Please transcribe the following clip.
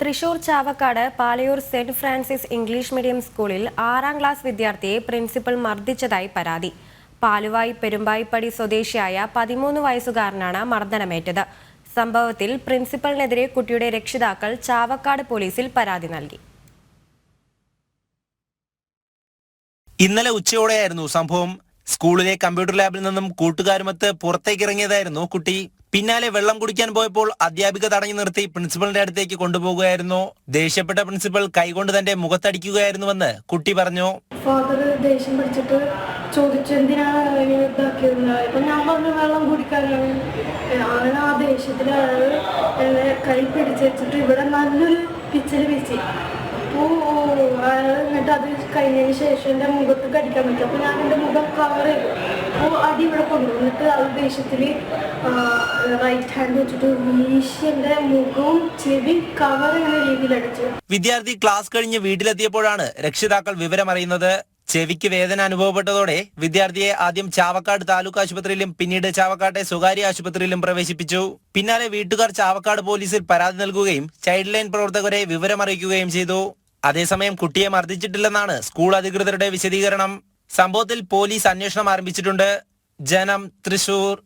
Thrissur Chavakkad Palayur saint Francis English medium സ്കൂളിൽ ആറാം class വിദ്യാർത്ഥിയെ പ്രിൻസിപ്പൽ മർദ്ദിച്ചതായി പരാതി. പാലുവായി പെരുമ്പായിപ്പടി സ്വദേശിയായ പതിമൂന്ന് വയസ്സുകാരനാണ് മർദ്ദനമേറ്റത്. സംഭവത്തിൽ പ്രിൻസിപ്പലിനെതിരെ കുട്ടിയുടെ രക്ഷിതാക്കൾ ചാവക്കാട് പോലീസിൽ പരാതി നൽകി. ഇന്നലെ ഉച്ചയോടെയായിരുന്നു സംഭവം. സ്കൂളിലെ കമ്പ്യൂട്ടർ ലാബിൽ നിന്നും കൂട്ടുകാരുമൊത്ത് പുറത്തേക്കിറങ്ങിയതായിരുന്നു കുട്ടി. പിന്നാലെ വെള്ളം കുടിക്കാൻ പോയപ്പോൾ അധ്യാപിക തടഞ്ഞു നിർത്തി പ്രിൻസിപ്പലിന്റെ അടുത്തേക്ക് കൊണ്ടുപോകുകയായിരുന്നു. ദേഷ്യപ്പെട്ട പ്രിൻസിപ്പൽ കൈകൊണ്ട് തന്റെ മുഖത്തടിക്കുകയായിരുന്നുവെന്ന് കുട്ടി പറഞ്ഞു. ഫാദർ ദേഷ്യം പിടിച്ചിട്ട് ചോദിച്ചു എന്തിനാണ് ഇങ്ങനെ ഇതാക്കിയത് ഞാൻ പറഞ്ഞു വെള്ളം കുടിക്കാനാണ്. അങ്ങനെ ആ ദേഷ്യത്തിൽ അയാൾ കൈ പിടിച്ച് വെച്ചിട്ട് ഇവിടെ നല്ലൊരു പിച്ചൽ വീശി. അപ്പോൾ അയാൾ എന്നിട്ട് അത് കഴിഞ്ഞതിന് ശേഷം എന്റെ മുഖത്ത് കടിക്കാൻ പറ്റും. അപ്പോൾ ഞാൻ എന്റെ മുഖം കവർ ചെയ്തു. അപ്പോൾ അടി ഇവിടെ കൊണ്ടുവന്നിട്ട് ആ ദേഷ്യത്തിൽ റൈറ്റ് ഹാൻഡ് വെച്ചിട്ട് വീശി മുഖവും ചെവി കവർ എന്ന രീതിയിൽ അടിച്ചു. വിദ്യാർത്ഥി ക്ലാസ് കഴിഞ്ഞ് വീട്ടിലെത്തിയപ്പോഴാണ് രക്ഷിതാക്കൾ വിവരമറിയുന്നത്. ചെവിക്ക് വേദന അനുഭവപ്പെട്ടതോടെ വിദ്യാർത്ഥിയെ ആദ്യം ചാവക്കാട് താലൂക്ക് ആശുപത്രിയിലും പിന്നീട് ചാവക്കാട്ടെ സ്വകാര്യ ആശുപത്രിയിലും പ്രവേശിപ്പിച്ചു. പിന്നാലെ വീട്ടുകാർ ചാവക്കാട് പോലീസിൽ പരാതി നൽകുകയും ചൈൽഡ് ലൈൻ പ്രവർത്തകരെ വിവരമറിയിക്കുകയും ചെയ്തു. അതേസമയം കുട്ടിയെ മർദ്ദിച്ചിട്ടില്ലെന്നാണ് സ്കൂൾ അധികൃതരുടെ വിശദീകരണം. സംഭവത്തിൽ പോലീസ് അന്വേഷണം ആരംഭിച്ചിട്ടുണ്ട്. ജനം തൃശൂർ